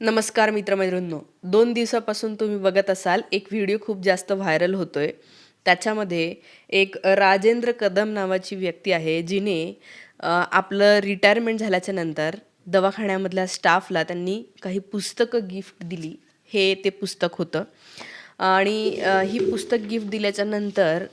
नमस्कार मित्रमैत्रिणींनो. दोन दिवसापासून तुम्ही बघत असाल एक व्हिडिओ खूप जास्त व्हायरल होतोय. त्याच्यामध्ये एक राजेंद्र कदम नावाची व्यक्ती आहे जिने आपलं रिटायरमेंट झाल्याच्यानंतर दवाखान्यामधल्या स्टाफला त्यांनी काही पुस्तकं गिफ्ट दिली. हे ते पुस्तक होतं. आणि ही पुस्तक गिफ्ट दिल्याच्या नंतर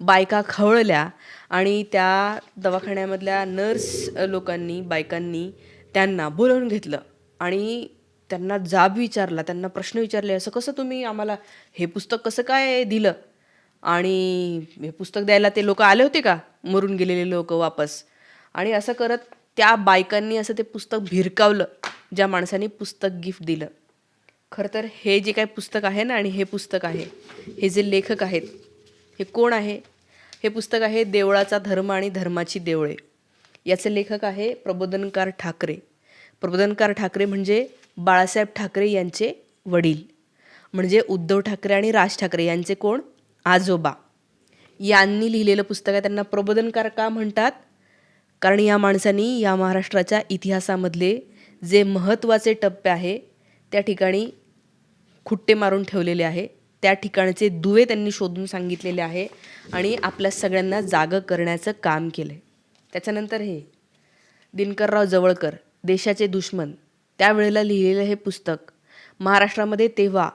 बायका खवळल्या आणि त्या दवाखान्यामधल्या नर्स लोकांनी बायकांनी त्यांना बोलवून घेतलं. आणि त्यांना जाब विचारला त्यांना प्रश्न विचारले असं कसं तुम्ही आम्हाला हे पुस्तक कसं काय दिलं? आणि हे पुस्तक द्यायला ते लोक आले होते का? मरून गेलेले लोक वापस. आणि असं करत त्या बायकांनी असं ते पुस्तक भिरकावलं ज्या माणसाने पुस्तक गिफ्ट दिलं. खरं तर हे जे काय पुस्तक आहे ना आणि हे पुस्तक आहे हे जे लेखक आहेत हे कोण आहे? हे पुस्तक आहे देवळाचा धर्म आणि धर्माची देवळे. याचे लेखक आहे प्रबोधनकार ठाकरे. प्रबोधनकार ठाकरे म्हणजे बाळासाहेब ठाकरे यांचे वडील. म्हणजे उद्धव ठाकरे आणि राज ठाकरे यांचे कोण? आजोबा. यांनी लिहिलेलं पुस्तक आहे त्यांना प्रबोधनकार का म्हणतात? कारण या माणसांनी या महाराष्ट्राच्या इतिहासामधले जे महत्त्वाचे टप्पे आहे त्या ठिकाणी खुट्टे मारून ठेवलेले आहे. त्या ठिकाणचे दुवे त्यांनी शोधून सांगितलेले आहे आणि आपल्या सगळ्यांना जागं करण्याचं काम केलं आहे त्याच्यानंतर हे दिनकरराव जवळकर देशाचे दुश्मन. त्यावेळेला लिहिलेलं हे पुस्तक महाराष्ट्रामध्ये तेव्हा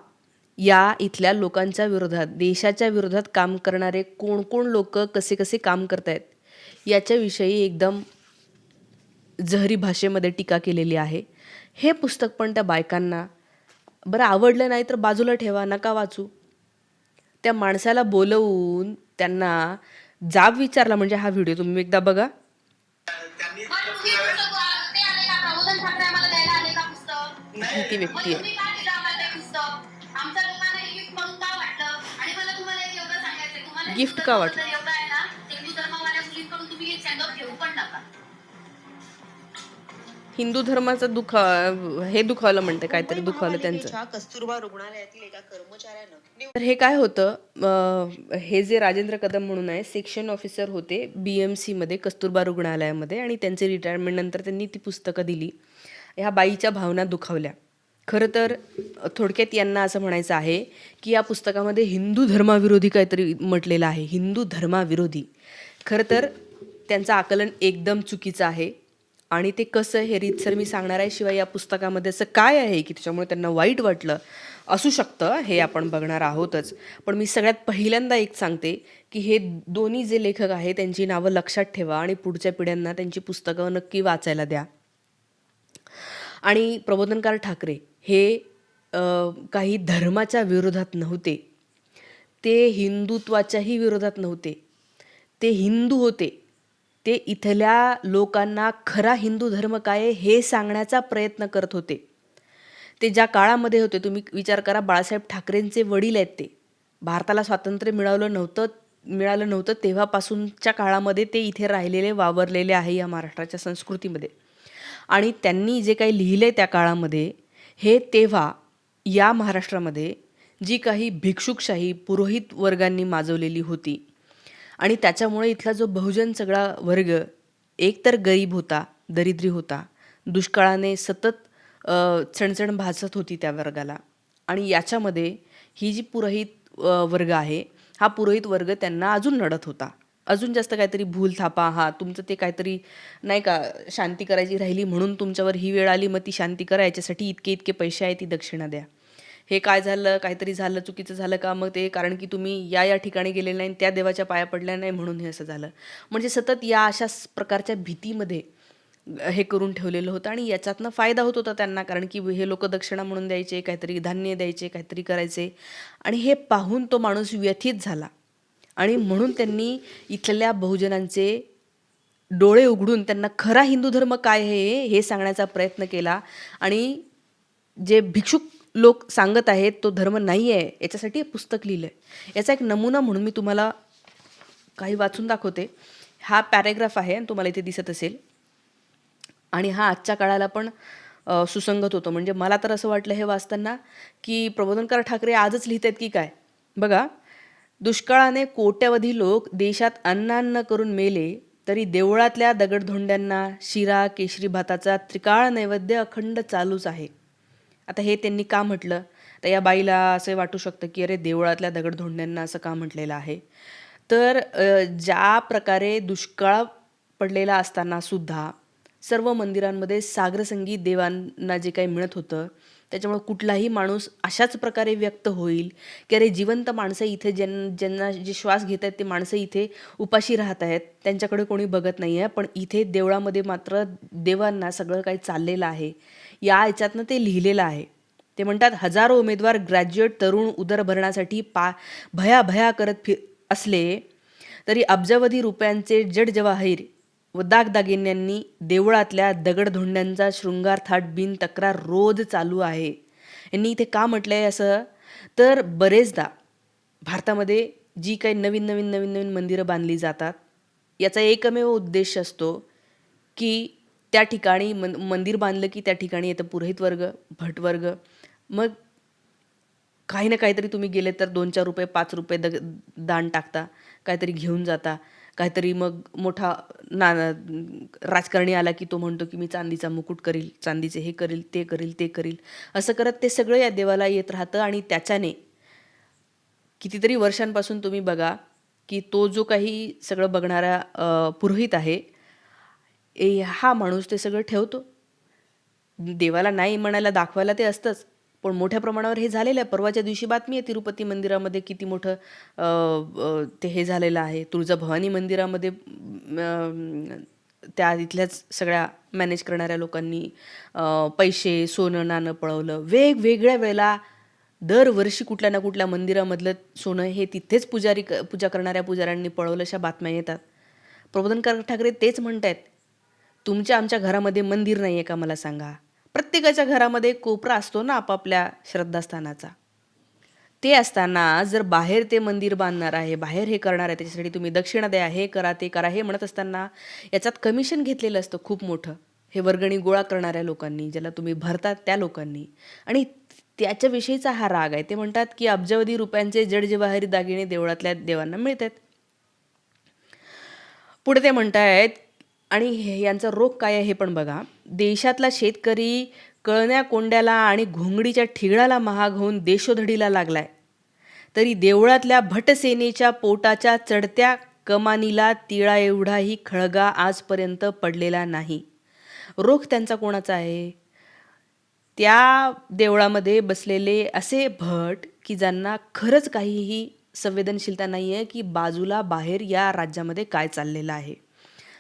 या इथल्या लोकांच्या विरोधात देशाच्या विरोधात काम करणारे कोण कोण लोक कसे कसे काम करतायत याच्याविषयी एकदम जहरी भाषेमध्ये टीका केलेली आहे. हे पुस्तक पण त्या बायकांना बरं आवडलं नाही तर बाजूला ठेवा नका वाचू. त्या माणसाला बोलवून त्यांना जाब विचारला म्हणजे हा व्हिडिओ तुम्ही एकदा बघा. ही ती व्यक्ती आहे. गिफ्ट का वाटलं? आणि मला तुम्हाला एक एवढं सांगायचंय तुम्हाला Gift हिंदू का धर्म वाटलं? जर एवढा आहे ना तर हिंदू धर्मवाल्या मुलींकडून तुम्ही हे सेंड घेऊ पण नका. हिंदू धर्माचं दुख हे दुखावलं म्हणते काहीतरी दुखावलं त्यांचं. कस्तुरबा रुग्णालयातील एका कर्मचाऱ्यानं तर हे काय होतं? हे जे राजेंद्र कदम म्हणून आहे सेक्शन ऑफिसर होते बी एम सीमध्ये कस्तुरबा रुग्णालयामध्ये आणि त्यांचे रिटायरमेंट नंतर त्यांनी ती पुस्तकं दिली. ह्या बाईच्या भावना दुखावल्या. खरं तर थोडक्यात यांना असं म्हणायचं आहे की या पुस्तकामध्ये हिंदू धर्माविरोधी काहीतरी म्हटलेलं आहे. हिंदू धर्माविरोधी. खरं तर त्यांचं आकलन एकदम चुकीचं आहे. आणि ते कसं हे रीतसर मी सांगणार आहे शिवाय या पुस्तकामध्ये असं काय आहे की त्याच्यामुळे त्यांना वाईट वाटलं असू शकतं हे आपण बघणार आहोतच. पण मी सगळ्यात पहिल्यांदा एक सांगते की हे दोन्ही जे लेखक आहे त्यांची नावं लक्षात ठेवा आणि पुढच्या पिढ्यांना त्यांची पुस्तकं नक्की वाचायला द्या. आणि प्रबोधनकार ठाकरे हे काही धर्माच्या विरोधात नव्हते. ते हिंदुत्वाच्याही विरोधात नव्हते. ते हिंदू होते. ते इथल्या लोकांना खरा हिंदू धर्म काय हे सांगण्याचा प्रयत्न करत होते. ते ज्या काळामध्ये होते तुम्ही विचार करा बाळासाहेब ठाकरेंचे वडील आहेत ते. भारताला स्वातंत्र्य मिळवलं नव्हतं मिळालं नव्हतं तेव्हापासूनच्या काळामध्ये ते इथे राहिलेले वावरलेले आहे या महाराष्ट्राच्या संस्कृतीमध्ये. आणि त्यांनी जे काही लिहिले त्या काळामध्ये हे तेव्हा या महाराष्ट्रामध्ये जी काही भिक्षुकशाही पुरोहित वर्गांनी माजवलेली होती. आणि त्याच्यामुळे इथला जो बहुजन सगळा वर्ग एकतर गरीब होता दरिद्री होता दुष्काळाने सतत चणचण भासत होती त्या वर्गाला. आणि याच्यामध्ये ही जी पुरोहित वर्ग आहे हा पुरोहित वर्ग त्यांना अजून नडत होता. अजून जास्त काहीतरी भूल थापा हा तुमचं ते काहीतरी नाही का शांती करायची राहिली म्हणून तुमच्यावर ही वेळ आली मग ती शांती करा याच्यासाठी इतके इतके पैसे आहे ती दक्षिणा द्या. हे काय झालं काहीतरी झालं चुकीचं झालं का? मग ते कारण की तुम्ही या या ठिकाणी गेले नाही त्या देवाच्या पाया पडल्या नाही म्हणून हे असं झालं. म्हणजे सतत या अशा प्रकारच्या भीतीमध्ये हे करून ठेवलेलं होतं आणि याच्यातनं फायदा होत होता त्यांना कारण की हे लोक दक्षिणा म्हणून द्यायचे काहीतरी धान्य द्यायचे काहीतरी करायचे. आणि हे पाहून तो माणूस व्यथित झाला. आणि म्हणून त्यांनी इथल्या बहुजनांचे डोळे उघडून त्यांना खरा हिंदू धर्म काय आहे हे सांगण्याचा प्रयत्न केला. आणि जे भिक्षुक लोक सांगत आहेत तो धर्म नाही आहे याच्यासाठी हे पुस्तक लिहिलं आहे याचा एक नमुना म्हणून मी तुम्हाला काही वाचून दाखवते. हा पॅरेग्राफ आहे आणि तुम्हाला इथे दिसत असेल. आणि हा आजच्या काळाला पण सुसंगत होतो. म्हणजे मला तर असं वाटलं हे वाचताना की प्रबोधनकार ठाकरे आजच लिहित आहेत की काय? बघा दुष्काळाने कोट्यवधी लोक देशात अन्नान्न करून मेले तरी देवळातल्या दगडधोंड्यांना शिरा केशरी भाताचा त्रिकाळ नैवेद्य अखंड चालूच आहे. आता हे त्यांनी का म्हटलं? तर या बाईला असं वाटू शकतं की अरे देवळातल्या दगडधोंड्यांना असं का म्हटलेलं आहे? तर ज्या प्रकारे दुष्काळ पडलेला असताना सुद्धा सर्व मंदिरांमध्ये सागरसंगीत देवांना जे काही मिळत होतं त्याच्यामुळे कुठलाही माणूस अशाच प्रकारे व्यक्त होईल की अरे जिवंत माणसं इथे ज्यां ज्यांना जे श्वास घेत आहेत ते माणसं इथे उपाशी राहत आहेत त्यांच्याकडे कोणी बघत नाही आहे पण इथे देवळामध्ये मात्र देवांना सगळं काही चाललेलं आहे. या याच्यातनं ते लिहिलेलं आहे. ते म्हणतात हजारो उमेदवार ग्रॅज्युएट तरुण उदरभरणासाठी पा भया भया करत फिर असले तरी अब्जावधी रुपयांचे जड जवाहीर व दागदागिन्यांनी देवळातल्या दगडधोंड्यांचा शृंगार थाट बिन तक्रार रोज चालू आहे. यांनी इथे का म्हटलं आहे असं? तर बरेचदा भारतामध्ये जी काही नवीन नवीन नवीन नवीन मंदिरं बांधली जातात याचा एकमेव उद्देश असतो की त्या ठिकाणी मन मंदिर बांधलं की त्या ठिकाणी येतं पुरोहित वर्ग भटवर्ग मग काही ना काहीतरी तुम्ही गेले तर दोन चार रुपये पाच रुपये दग दान टाकता काहीतरी घेऊन जाता. काहीतरी मग मोठा ना राजकारणी आला की तो म्हणतो की मी चांदीचा मुकुट करील चांदीचे हे करील ते करील ते करील. असं करत ते सगळं या देवाला येत राहतं आणि त्याच्याने कितीतरी वर्षांपासून तुम्ही बघा की तो जो काही सगळं बघणारा पुरोहित आहे ए हा माणूस ते सगळं ठेवतो. देवाला नाही म्हणायला दाखवायला ते असतंच. पण मोठ्या प्रमाणावर हे झालेलं आहे. परवाच्या दिवशी बातमी आहे तिरुपती मंदिरामध्ये किती मोठं ते हे झालेलं आहे. तुळजाभवानी मंदिरामध्ये त्या इथल्याच सगळ्या मॅनेज करणाऱ्या लोकांनी पैसे सोनं नाणं पळवलं. वेगवेगळ्या वेळेला दरवर्षी कुठल्या ना कुठल्या मंदिरामधलं सोनं हे तिथेच पुजारी क पूजा करणाऱ्या पुजाऱ्यांनी पळवलं अशा बातम्या येतात. प्रबोधनकार ठाकरे तेच म्हणत आहेत तुमच्या आमच्या घरामध्ये मंदिर नाही आहे का मला सांगा? प्रत्येकाच्या घरामध्ये कोपरा असतो ना आपापल्या श्रद्धास्थानाचा. ते असताना जर बाहेर ते मंदिर बांधणार आहे बाहेर हे करणार आहे त्याच्यासाठी तुम्ही दक्षिणा द्या हे करा ते करा हे म्हणत असताना याच्यात कमिशन घेतलेलं असतं खूप मोठं. हे वर्गणी गोळा करणाऱ्या लोकांनी ज्याला तुम्ही भरतात त्या लोकांनी. आणि त्याच्याविषयीचा हा राग आहे. ते म्हणतात की अब्जावधी रुपयांचे जडजवाहरी दागिने देवळातल्या देवांना मिळत आहेत पुढे ते म्हणतायत आणि हे यांचा रोग काय आहे हे पण बघा. देशातला शेतकरी कळण्या कोंड्याला आणि घोंगडीच्या ठिगळाला महाग होऊन देशोधडीला लागलाय. तरी देवळातल्या भटसेनेच्या पोटाच्या चढत्या कमानीला तिळा एवढाही खळगा आजपर्यंत पडलेला नाही. रोग त्यांचा कोणाचा आहे? त्या देवळामध्ये बसलेले असे भट की ज्यांना खरंच काहीही संवेदनशीलता नाही आहे की बाजूला बाहेर या राज्यामध्ये काय चाललेलं आहे.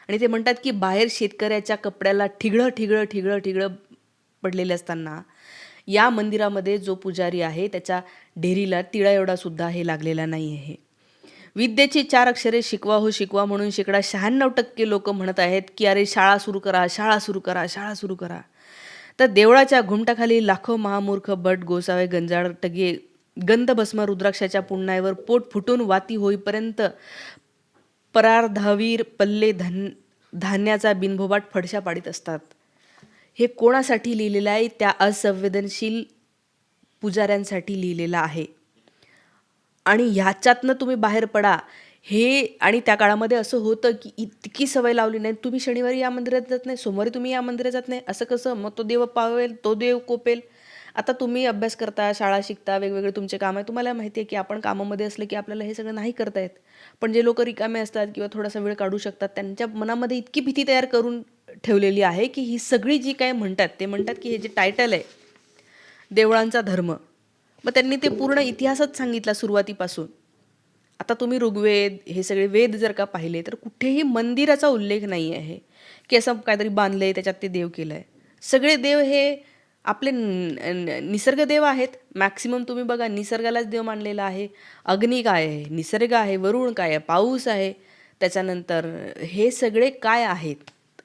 आणि ते म्हणतात की बाहेर शेतकऱ्याच्या कपड्याला ठिगळं ठिगळं ठिगळं ठिगळं पडलेले असताना या मंदिरामध्ये जो पुजारी आहे त्याच्या ढेरीला तिळा एवढा सुद्धा हे लागलेला नाही आहे विद्येची चार अक्षरे शिकवा हो शिकवा म्हणून शेकडा शहाण्णव टक्के लोक म्हणत आहेत की अरे शाळा सुरू करा शाळा सुरू करा शाळा सुरू करा. तर देवळाच्या घुमटाखाली लाखो महामूर्ख भट गोसावे गंजाड टगे गंधभस्म रुद्राक्षाच्या पुण्यावर पोट फुटून वाती होईपर्यंत परार्धावीर पल्ले धन धान्याचा बिनभोबाट फडशा पाडित असतात. हे कोणासाठी लिहिलेलं आहे? त्या असंवेदनशील पुजाऱ्यांसाठी लिहिलेलं आहे. आणि ह्याच्यातनं तुम्ही बाहेर पडा. हे आणि त्या काळामध्ये असं होतं की इतकी सवय लावली नाही. तुम्ही शनिवारी या मंदिरात जात नाही सोमवारी तुम्ही या मंदिरात जात नाही. असं कसं? मग तो देव पावेल तो देव कोपेल. आता तुम्ही अभ्यास करता शाळा शिकता वेगवेगळे तुमचे काम आहे. तुम्हाला माहिती आहे की आपण कामामध्ये असलं की आपल्याला हे सगळं नाही करता येत. पण जे लोक रिकामे असतात किंवा थोडासा वेळ काढू शकतात त्यांच्या मनामध्ये इतकी भीती तयार करून ठेवलेली आहे की ही सगळी जी काय म्हणतात ते म्हणतात की हे जे टायटल आहे देवळांचा धर्म. मग त्यांनी ते पूर्ण इतिहासच सांगितला सुरुवातीपासून. आता तुम्ही ऋग्वेद हे सगळे वेद जर का पाहिले तर कुठेही मंदिराचा उल्लेख नाही आहे की असं काहीतरी बांधलंय त्याच्यात ते देव केलं आहे सगळे देव हे आपले न- आहेत. मॅक्सिमम तुम्ही बघा निसर्गालाच देव मानलेला आहे. अग्नी काय आहे? निसर्ग आहे वरुण काय आहे? पाऊस आहे. त्याच्यानंतर हे सगळे काय आहेत?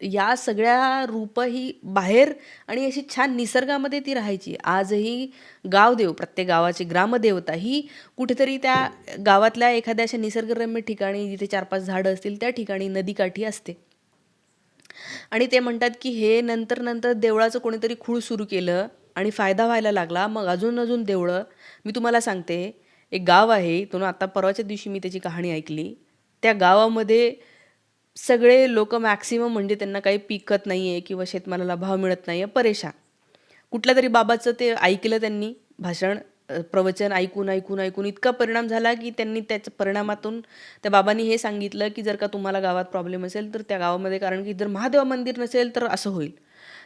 या सगळ्या रूपं ही बाहेर आणि अशी छान निसर्गामध्ये ती राहायची. आजही गावदेव प्रत्येक गावाची ग्रामदेवता ही कुठेतरी त्या गावातल्या एखाद्या अशा निसर्गरम्य ठिकाणी जिथे चार पाच झाडं असतील त्या ठिकाणी नदीकाठी असते. आणि ते म्हणतात की हे नंतर नंतर देवळाचं कोणीतरी खूळ सुरू केलं आणि फायदा व्हायला लागला. मग अजून अजून देवळं. मी तुम्हाला सांगते एक गाव आहे तो आता परवाच्या दिवशी मी त्याची कहाणी ऐकली. त्या गावामध्ये सगळे लोक मॅक्सिमम म्हणजे त्यांना काही पिकत नाही आहे किंवा शेतमालाला भाव मिळत नाही आहे परेशान. कुठल्या तरी बाबाचं ते ऐकलं त्यांनी भाषण. प्रवचन ऐकून ऐकून ऐकून इतका परिणाम झाला की त्यांनी त्याच्या परिणामातून त्या बाबांनी हे सांगितलं की जर का तुम्हाला गावात प्रॉब्लेम असेल तर त्या गावामध्ये कारण की जर महादेव मंदिर नसेल तर असं होईल.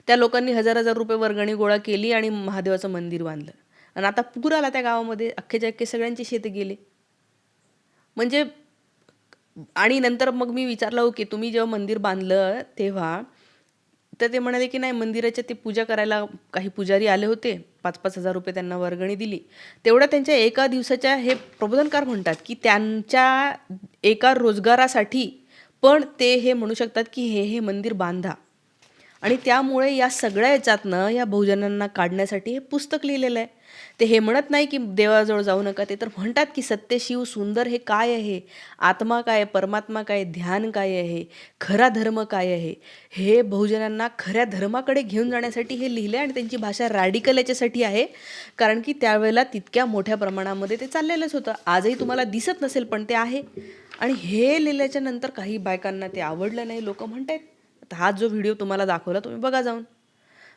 त्या लोकांनी हजार हजार रुपये वर्गणी गोळा केली आणि महादेवाचं मंदिर बांधलं. आणि आता पूर आला त्या गावामध्ये अख्खेच्या अख्खे सगळ्यांचे शेत गेले. म्हणजे आणि नंतर मग मी विचारलं हो की तुम्ही जेव्हा मंदिर बांधलं तेव्हा तर ते म्हणाले की नाही मंदिराच्या ते पूजा करायला काही पुजारी आले होते. पाच पाच हजार रुपये त्यांना वर्गणी दिली. तेवढ्या त्यांच्या एका दिवसाच्या हे प्रबोधनकार म्हणतात की त्यांच्या एका रोजगारासाठी पण ते हे म्हणू शकतात की हे हे मंदिर बांधा. आणि त्यामुळे या सगळ्या याच्यातनं या बहुजनांना काढण्यासाठी हे पुस्तक लिहिलेलं आहे. ते हे म्हणत नाही की देवाजवळ जाऊ नका ते तर म्हणतात की सत्य शिव सुंदर हे काय आहे? आत्मा काय परमात्मा काय ध्यान काय आहे? खरा धर्म काय आहे? हे बहुजनांना खऱ्या धर्माकडे घेऊन जाण्यासाठी हे लिहिले आणि त्यांची भाषा रॅडिकल याच्यासाठी आहे. कारण की त्यावेळेला तितक्या मोठ्या प्रमाणामध्ये ते चाललेलंच होतं. आजही तुम्हाला दिसत नसेल पण ते आहे. आणि हे लिहिल्याच्या नंतर काही बायकांना ते आवडलं नाही. लोक म्हणतात आहेत हा जो व्हिडिओ तुम्हाला दाखवला तुम्ही बघा जाऊन.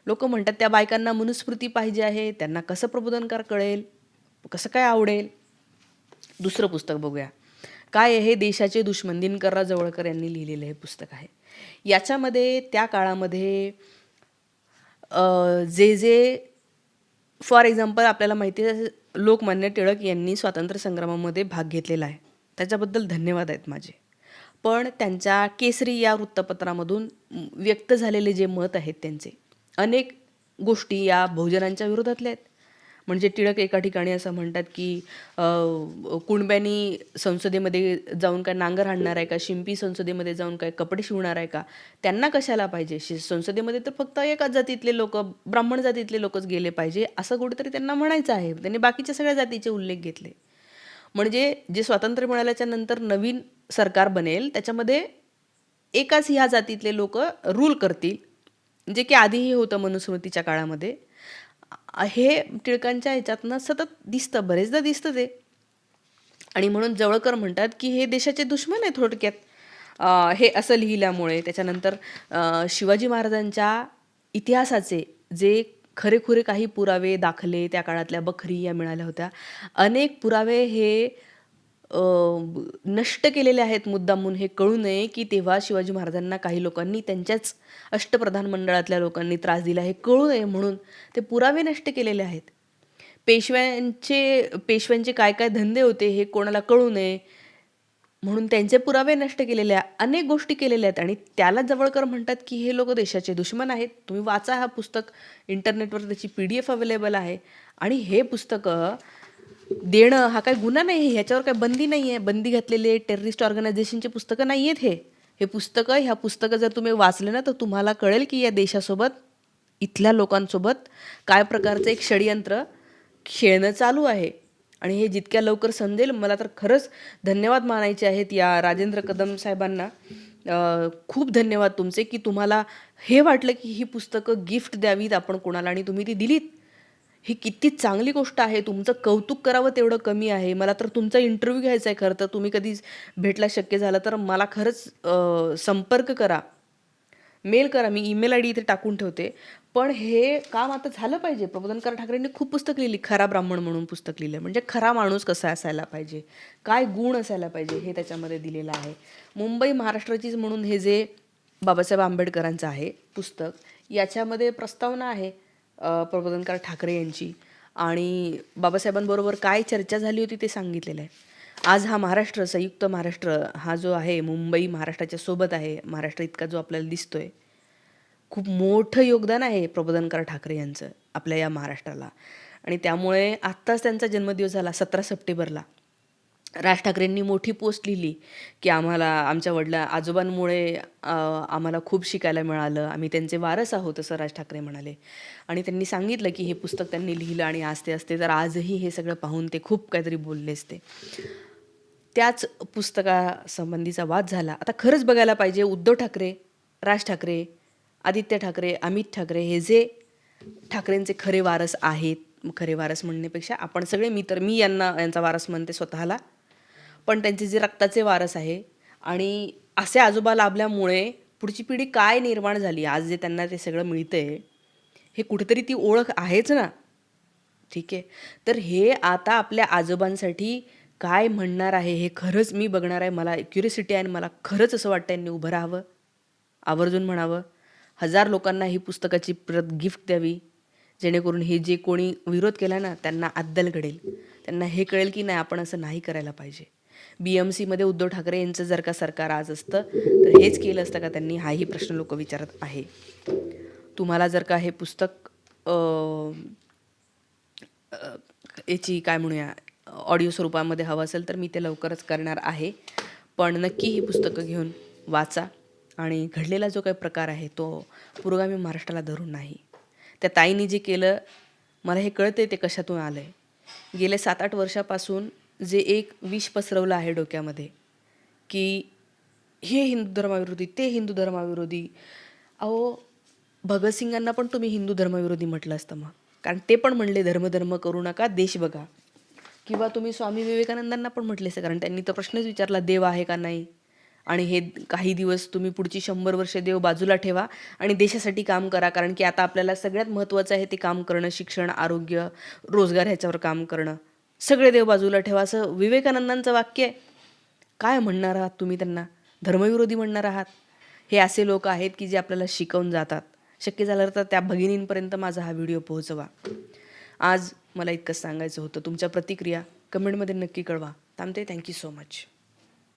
लोक म्हणतात त्या बायकांना मनुस्मृती पाहिजे आहे त्यांना कसं प्रबोधनकार कळेल कसं काय आवडेल? दुसरं पुस्तक बघूया. काय हे देशाचे दुश्मन? दिनकरराव जवळकर यांनी लिहिलेलं हे पुस्तक आहे. याच्यामध्ये त्या काळामध्ये जे जे फॉर एक्झाम्पल आपल्याला माहिती आहे लोकमान्य टिळक यांनी स्वातंत्र्य संग्रामामध्ये भाग घेतलेला आहे. त्याच्याबद्दल धन्यवाद आहेत माझे. पण त्यांच्या केसरी या वृत्तपत्रामधून व्यक्त झालेले जे मत आहेत त्यांचे अनेक गोष्टी या बहुजनांच्या विरोधातल्या आहेत. म्हणजे टिळक एका ठिकाणी असं म्हणतात की कुणब्यानी कुणब्यांनी संसदेमध्ये जाऊन काय नांगर हाणणार आहे का? शिंपी संसदेमध्ये जाऊन काय कपडे शिवणार आहे का? त्यांना कशाला पाहिजे? शि संसदेमध्ये तर फक्त एकाच जातीतले लोक ब्राह्मण जातीतले लोकच गेले पाहिजे असं कुठेतरी त्यांना म्हणायचं आहे. त्यांनी बाकीच्या सगळ्या जातीचे उल्लेख घेतले. म्हणजे जे स्वातंत्र्य मिळाल्याच्या नंतर नवीन सरकार बनेल त्याच्यामध्ये एकाच ह्या जातीतले लोक रूल करतील जे की आधीही होतं मनुस्मृतीच्या काळामध्ये. हे टिळकांच्या ह्याच्यातनं सतत दिसतं बरेचदा दिसतं ते. आणि म्हणून जवळकर म्हणतात की हे देशाचे दुश्मन आहे थोडक्यात. हे असं लिहिल्यामुळे त्याच्यानंतर शिवाजी महाराजांच्या इतिहासाचे जे खरेखुरे काही पुरावे दाखले त्या काळातल्या बखरी या मिळाल्या होत्या. अनेक पुरावे हे नष्ट केलेले आहेत मुद्दामून हे कळू नये की तेव्हा शिवाजी महाराजांना काही लोकांनी त्यांच्याच अष्टप्रधान मंडळातल्या लोकांनी त्रास दिला. हे कळू नये म्हणून ते पुरावे नष्ट केलेले आहेत. पेशव्यांचे पेशव्यांचे काय काय धंदे होते हे कोणाला कळू नये म्हणून त्यांचे पुरावे नष्ट केलेले अनेक गोष्टी केलेल्या आहेत आणि त्याला जवळकर म्हणतात की हे लोक देशाचे दुश्मन आहेत. तुम्ही वाचा हा पुस्तक. इंटरनेटवर त्याची पी डी एफ अवेलेबल आहे. आणि हे पुस्तकं देणं हा काही गुन्हा नाही आहे. ह्याच्यावर काही बंदी नाही आहे. बंदी घातलेले टेररिस्ट ऑर्गनायझेशनचे पुस्तकं नाही आहेत हे. हे पुस्तकं ह्या पुस्तकं जर तुम्ही वाचले ना तर तुम्हाला कळेल की या देशासोबत इथल्या लोकांसोबत काय प्रकारचं एक षडयंत्र खेळणं चालू आहे. आणि हे जितक्या लवकर समजेल मला तर खरंच धन्यवाद मानायचे आहेत या राजेंद्र कदम साहेबांना. खूप धन्यवाद तुमचे की तुम्हाला हे वाटलं की ही पुस्तकं गिफ्ट द्यावीत आपण कोणाला आणि तुम्ही ती दिलीत. ही किती चांगली गोष्ट आहे. तुमचं कौतुक करावं तेवढं कमी आहे. मला तर तुमचा इंटरव्ह्यू घ्यायचा आहे खरं तर. तुम्ही कधी भेटला शक्य झालं तर मला खरंच संपर्क करा. मेल करा. मी ईमेल आय डी इथे टाकून ठेवते. पण हे काम आता झालं पाहिजे. प्रबोधनकार ठाकरेंनी खूप पुस्तक लिहिली. खरा ब्राह्मण म्हणून पुस्तक लिहिलं म्हणजे खरा माणूस कसा असायला पाहिजे? काय गुण असायला पाहिजे हे त्याच्यामध्ये दिलेलं आहे. मुंबई महाराष्ट्राचीच म्हणून हे जे बाबासाहेब आंबेडकरांचं आहे पुस्तक याच्यामध्ये प्रस्तावना आहे. प्रबोधनकार ठाकरे यांची. आणि बाबासाहेबांबरोबर काय चर्चा झाली होती ते सांगितलेलं आहे. आज हा महाराष्ट्र संयुक्त महाराष्ट्र हा जो आहे मुंबई महाराष्ट्राच्या सोबत आहे. महाराष्ट्र इतका जो आपल्याला दिसतोय. खूप मोठं योगदान आहे प्रबोधनकार ठाकरे यांचं आपल्या या महाराष्ट्राला. आणि त्यामुळे आत्ताच त्यांचा जन्मदिवस झाला सतरा सप्टेंबरला. राज ठाकरेंनी मोठी पोस्ट लिहिली की आम्हाला आमच्या वडिला आजोबांमुळे आम्हाला खूप शिकायला मिळालं. आम्ही त्यांचे वारस आहोत असं राज ठाकरे म्हणाले. आणि त्यांनी सांगितलं की हे पुस्तक त्यांनी लिहिलं आणि आज ते असते तर आजही हे सगळं पाहून ते खूप काहीतरी बोलले असते. त्याच पुस्तकासंबंधीचा वाद झाला. आता खरंच बघायला पाहिजे उद्धव ठाकरे राज ठाकरे आदित्य ठाकरे अमित ठाकरे हे जे ठाकरेंचे खरे वारस आहेत खरे वारस म्हणण्यापेक्षा आपण सगळे मी तर मी यांना यांचा वारस म्हणते स्वतःला. पण त्यांचे जे रक्ताचे वारस आहे आणि असे आजोबा लाभल्यामुळे पुढची पिढी काय निर्माण झाली आज जे त्यांना ते सगळं मिळतंय हे कुठेतरी ती ओळख आहेच ना? ठीक आहे. तर हे आता आपल्या आजोबांसाठी काय म्हणणार आहे हे खरंच मी बघणार आहे. मला क्युरिसिटी आहे आणि मला खरंच असं वाटतं यांनी उभं राहावं आवर्जून म्हणावं. हजार लोकांना ही पुस्तकाची प्रत गिफ्ट द्यावी जेणेकरून हे जे कोणी विरोध केला ना त्यांना अद्दल घडेल. त्यांना हे कळेल की नाही आपण असं नाही करायला पाहिजे. बी एम सीमध्ये उद्धव ठाकरे यांचं जर का सरकार आज असतं तर हेच केलं असतं का त्यांनी? हाही प्रश्न लोक विचारत आहे. तुम्हाला जर का हे पुस्तक याची काय म्हणूया ऑडिओ स्वरूपामध्ये हवं असेल तर मी ते लवकरच करणार आहे. पण नक्की ही पुस्तकं घेऊन वाचा. आणि घडलेला जो काही प्रकार आहे तो पुरोगामी महाराष्ट्राला धरून नाही. त्या ताईने जे केलं मला हे कळते ते कशातून आलं आहे गेले सात आठ वर्षापासून जे एक विष पसरवलं आहे डोक्यामध्ये की हे हिंदू धर्माविरोधी ते हिंदू धर्माविरोधी. अहो भगतसिंगांना पण तुम्ही हिंदू धर्मविरोधी म्हटलं असतं मग. कारण ते पण म्हणले धर्मधर्म करू नका देश बघा. किंवा तुम्ही स्वामी विवेकानंदांना पण म्हटले असते कारण त्यांनी तर प्रश्नच विचारला देव आहे का नाही? आणि हे काही दिवस तुम्ही पुढची शंभर वर्ष देव बाजूला ठेवा आणि देशासाठी काम करा कारण की आता आपल्याला सगळ्यात महत्त्वाचं आहे ते काम करणं शिक्षण आरोग्य रोजगार ह्याच्यावर काम करणं. सगळे देव बाजूला ठेवा. असं विवेकानंदांचं वाक्य आहे. काय म्हणणार आहात तुम्ही त्यांना? धर्मविरोधी म्हणणार आहात? हे असे लोक आहेत की जे आपल्याला शिकवून जातात. शक्य झालं तर त्या भगिनींपर्यंत माझा हा व्हिडिओ पोहोचवा. आज मला इतकं सांगायचं होतं. तुमच्या प्रतिक्रिया कमेंटमध्ये नक्की कळवा. थांबते. Thank you so much